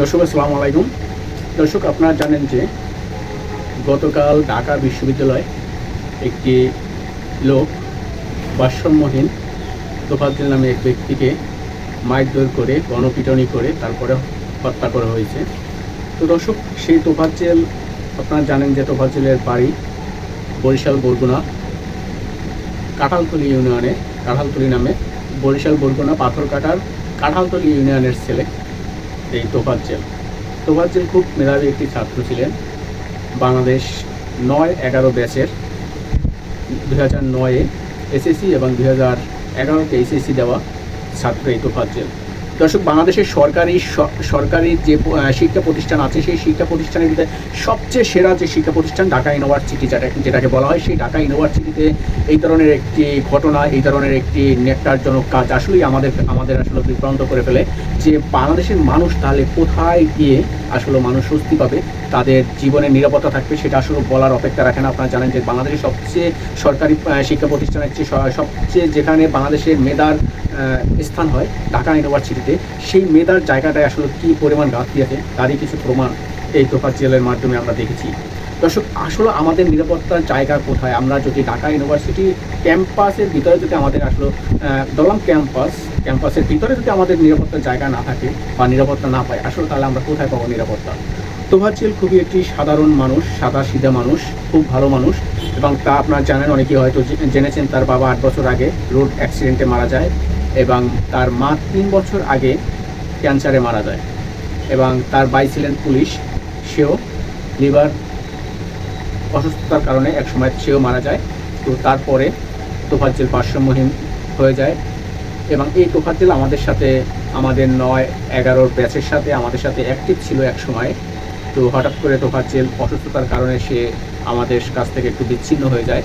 দর্শক, আসসালামু আলাইকুম। দর্শক, আপনারা জানেন যে গতকাল ঢাকা বিশ্ববিদ্যালয় একটি লোক ভারসাম্যহীন তোফাজ্জেল নামে এক ব্যক্তিকে মারধর করে, গণপিটনি করে তারপরে হত্যা করা হয়েছে। তো দর্শক, সেই তোফাজ্জেল, আপনারা জানেন যে তোফাজ্জেলের বাড়ি বরিশাল, বরগুনা, কাঁঠালতলি ইউনিয়নে, কাঁঠালতলি নামে বরিশাল, বরগুনা পাথর পাথরকাটার কাঁঠালতলি ইউনিয়নের ছেলে। এই তোফাজ্জেল। তোফাজ্জেল খুব মেধাবী একটি ছাত্র ছিলেন। বাংলাদেশ নয় এগারো ব্যাচের দুই হাজার নয়ে এসএসসি এবং দুই হাজার এগারোতে এসএসসি দেওয়া ছাত্র এই তোফাজ্জেল। দর্শক, বাংলাদেশের সরকারি সরকারি যে শিক্ষা প্রতিষ্ঠান আছে, সেই শিক্ষা প্রতিষ্ঠানের ভিতরে সবচেয়ে সেরা যে শিক্ষা প্রতিষ্ঠান ঢাকা ইউনিভার্সিটি যেটা যেটাকে বলা হয়, সেই ঢাকা ইউনিভার্সিটিতে এই ধরনের একটি ঘটনা, এই ধরনের একটি নেকটারজনক কাজ আসলেই আমাদের আমাদের আসলে বিভ্রান্ত করে ফেলে যে বাংলাদেশের মানুষ তাহলে কোথায় গিয়ে আসলে মানুষ স্বস্তি পাবে? তাদের জীবনের নিরাপত্তা থাকবে সেটা আসলে বলার অপেক্ষা রাখে না আপনারা জানেন যে বাংলাদেশের সবচেয়ে সরকারি শিক্ষা প্রতিষ্ঠানের চেয়ে সবচেয়ে যেখানে বাংলাদেশের মেধার স্থান হয় ঢাকা ইউনিভার্সিটিতে। সেই মেধার জায়গাটায় আসলে কী পরিমাণ ঘাটতি আছে, তারই কিছু প্রমাণ এই তোফার জেলের মাধ্যমে আমরা দেখেছি। দর্শক, আসলে আমাদের নিরাপত্তার জায়গা কোথায়? আমরা যদি ঢাকা ইউনিভার্সিটি ক্যাম্পাসের ভিতরে যদি আমাদের আসলে দলম ক্যাম্পাস, ক্যাম্পাসের ভিতরে যদি আমাদের নিরাপত্তার জায়গা না থাকে বা নিরাপত্তা না পাই আসলে তাহলে আমরা কোথায় পাবো নিরাপত্তা? তোফাজ্জেল খুবই একটি সাধারণ মানুষ, সাদা সিধা মানুষ, খুব ভালো মানুষ এবং তা আপনারা জানেন, অনেকেই হয়তো জেনেছেন তার বাবা আট বছর আগে রোড অ্যাক্সিডেন্টে মারা যায়। এবং তার মা তিন বছর আগে ক্যান্সারে মারা যায়। এবং তার ভাই ছিলেন পুলিশ, সেও লিভার অসুস্থতার কারণে একসময় সেও মারা যায়। তো তারপরে তোফাজ্জেল ভারসাম্যহীন হয়ে যায় এবং এই তোফাজ্জেল আমাদের সাথে, আমাদের নয় এগারোর ব্যাচের সাথে, আমাদের সাথে অ্যাক্টিভ ছিল এক সময় তো হঠাৎ করে তোফাজ্জেল অসুস্থতার কারণে সে আমাদের কাছ থেকে একটু বিচ্ছিন্ন হয়ে যায়।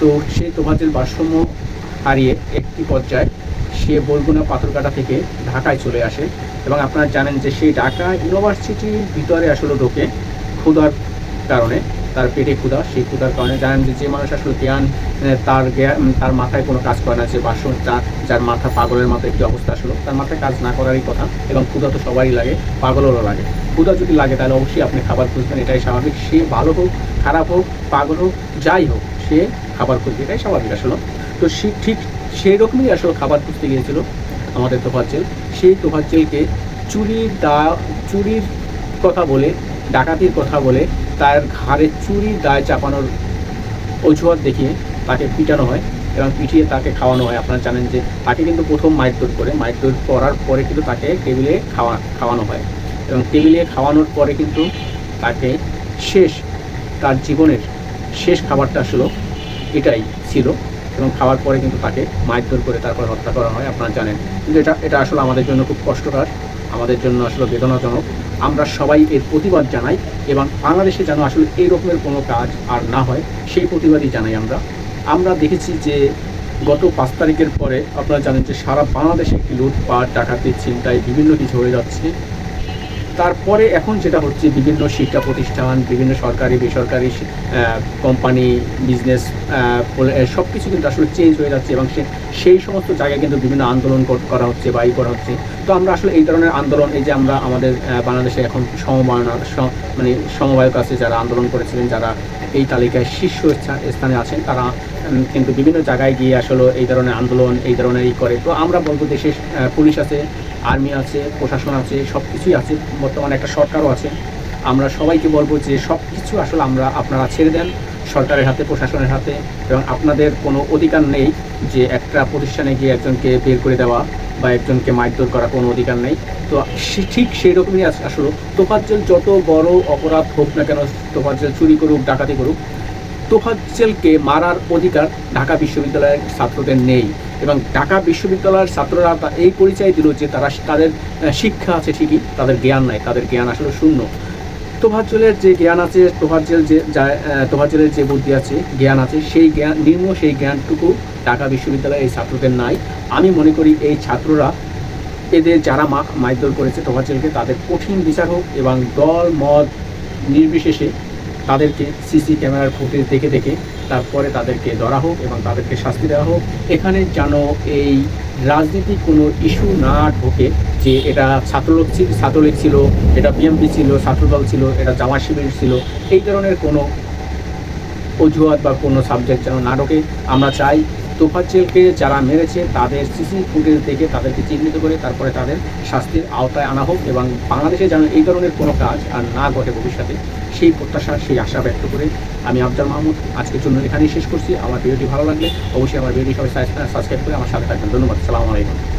তো সেই তোফাজ্জেল ভারসাম্য হারিয়ে একটি পর্যায়ে সে বরগুনা পাথরকাটা থেকে ঢাকায় চলে আসে এবং আপনারা জানেন যে সেই ঢাকা ইউনিভার্সিটির ভিতরে আসলে ঢোকে ক্ষুধার কারণে, তার পেটে ক্ষুধা, সেই ক্ষুধার কারণে। জানেন যে যে মানুষ আসলে জ্ঞান তার জ্ঞান তার মাথায় কোনো কাজ করে না, যে বাসন, যা- যার মাথা পাগলের মতো একটি অবস্থা আসলো, তার মাথায় কাজ না করারই কথা এবং ক্ষুধা তো সবারই লাগে, পাগলেরও লাগে। ক্ষুধা যদি লাগে, তাহলে অবশ্যই আপনি খাবার খুঁজবেন, এটাই স্বাভাবিক। সে ভালো হোক, খারাপ হোক, পাগল হোক, যাই হোক, সে খাবার খুঁজবে, এটাই স্বাভাবিক আসলে। তো সে ঠিক সেই রকমই আসলে খাবার খুঁজতে গিয়েছিল আমাদের তোফাজ্জেল। সেই তোফাজ্জেলকে চুরির দা, চুরির কথা বলে, ডাকাতির কথা বলে, তার ঘাড়ে চুরির দায় চাপানোর অজুহাত দেখিয়ে তাকে পিটানো হয় এবং পিটিয়ে তাকে খাওয়ানো হয়। আপনারা জানেন যে তাকে কিন্তু প্রথম মারধর করে, মারধর করার পরে কিন্তু তাকে টেবিলে খাওয়া, খাওয়ানো হয় এবং টেবিলে খাওয়ানোর পরে কিন্তু তাকে শেষ, তার জীবনের শেষ খাবারটা আসলে এটাই ছিল। এবং খাওয়ার পরে কিন্তু তাকে মারধর করে তারপর হত্যা করা হয়, আপনারা জানেন। কিন্তু এটা এটা আসলে আমাদের জন্য খুব কষ্টকর, আমাদের জন্য আসলে বেদনাজনক। আমরা সবাই এর প্রতিবাদ জানাই এবং বাংলাদেশে যেন আসলে এই রকমের কোনো কাজ আর না হয়, সেই প্রতিবাদই জানাই আমরা। আমরা দেখেছি যে গত পাঁচ তারিখের পরে আপনারা জানেন যে সারা বাংলাদেশে একটি লুটপাট ডাকাতি ছিনতাই, বিভিন্ন কিছু হয়ে যাচ্ছে। তারপরে এখন যেটা হচ্ছে বিভিন্ন শিক্ষা প্রতিষ্ঠান, বিভিন্ন সরকারি, বেসরকারি কোম্পানি বিজনেস সব কিছু কিন্তু আসলে চেঞ্জ হয়ে যাচ্ছে এবং সেই সমস্ত জায়গায় কিন্তু বিভিন্ন আন্দোলন করা হচ্ছে বা করা হচ্ছে। তো আমরা আসলে এই ধরনের আন্দোলন, এই যে আমরা আমাদের বাংলাদেশে এখন সমবায়না মানে সমবায়ক আছে যারা আন্দোলন করেছিলেন, যারা এই তালিকায় শীর্ষ স্থানে আছেন, তারা কিন্তু বিভিন্ন জায়গায় গিয়ে আসলে এই ধরনের আন্দোলন, এই ধরনের ই করে। তো আমরা বলব দেশে পুলিশ আছে, আর্মি আছে, প্রশাসন আছে সব কিছুই আছে, বর্তমানে একটা সরকারও আছে। আমরা সবাইকে বলব যে সব কিছু আসলে আমরা আপনারা ছেড়ে দেন। সরকারের হাতে, প্রশাসনের হাতে এবং আপনাদের কোনো অধিকার নেই যে একটা প্রতিষ্ঠানে গিয়ে একজনকে বের করে দেওয়া বা একজনকে মারধর করা কোনো অধিকার নেই। তো ঠিক সেই রকমই আস- আসলে তোফাজ্জল যত বড় অপরাধ হোক না কেন, তোফাজ্জল চুরি করুক, ডাকাতি করুক, তোফাজ্জেলকে মারার অধিকার ঢাকা বিশ্ববিদ্যালয়ের ছাত্রদের নেই এবং ঢাকা বিশ্ববিদ্যালয়ের ছাত্ররা এই পরিচয় দিল যে তারা, তাদের শিক্ষা আছে ঠিকই, তাদের জ্ঞান নাই, তাদের জ্ঞান আসলে শূন্য। তোফাজ্জলের যে জ্ঞান আছে তোফাজ্জল যে তোহার জেলের যে বুদ্ধি আছে, জ্ঞান আছে, সেই জ্ঞান, নিম্ন সেই জ্ঞানটুকু ঢাকা বিশ্ববিদ্যালয়ের এই ছাত্রদের নাই। আমি মনে করি এই ছাত্ররা, এদের যারা মা, মারধর করেছে তোফাজ্জলকে তাদের কঠিন বিচার হোক এবং দল, মত নির্বিশেষে তাদেরকে সিসি ক্যামেরার ফুটেজ দেখে দেখে তারপরে তাদেরকে ধরা হোক এবং তাদেরকে শাস্তি দেওয়া হোক, এখানে যেন এই রাজনীতি কোনো ইস্যু না ঢোকে যে এটা ছাত্রলীগ ছিল ছাত্রলীগ ছিল, এটা বিএমপি ছিল, ছাত্রদল ছিল, এটা জামা শিবির ছিল, এই ধরনের কোনো অজুহাত বা কোনো সাবজেক্ট যেন না ঢোকে। আমরা চাই তোফাজ্জেলকে যারা মেরেছে তাদের সিসি ফুটেজ দেখে তাদেরকে চিহ্নিত করে তারপরে তাদের শাস্তির আওতায় আনা হোক এবং বাংলাদেশে যেন এই ধরনের কোনো কাজ আর না ঘটে ভবিষ্যতে। সেই প্রত্যাশা, সেই আশা ব্যক্ত করে আমি আফজাল মাহমুদ আজকের জন্য এখানেই শেষ করছি। আমার ভিডিওটি ভালো লাগলে অবশ্যই আমার ভিডিওটি সবাই সাবস্ক্রাইব করে আমার সাথে থাকবেন। ধন্যবাদ। সালামু আলাইকুম।